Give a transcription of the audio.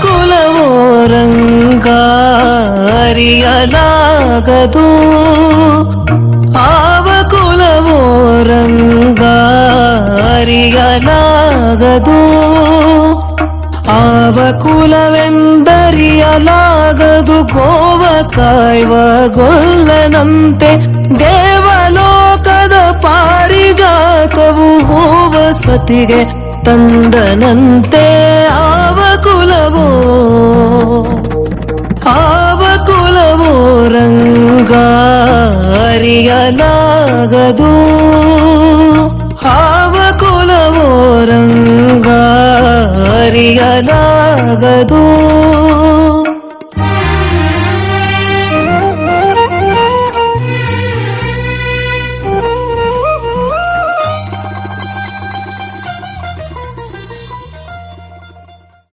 ಕುಲವೋ ಆವ ಕುಲವೋ ಆವ ಕುಲವೆಂದರಿಯಲಾಗದು. ಗೋವ ಕಾಯ್ವ ಗೊಲ್ಲನಂತೆ ದೇವಲೋಕದ ಪಾರಿಜಾತವು ಹೋವ ಸತಿಗೆ ತಂದನಂತೆ. ಆವ ಅರಿಯಲಾಗದು ಆವ ಕುಲವೋ ರಂಗ ಅರಿಯಲಾಗದು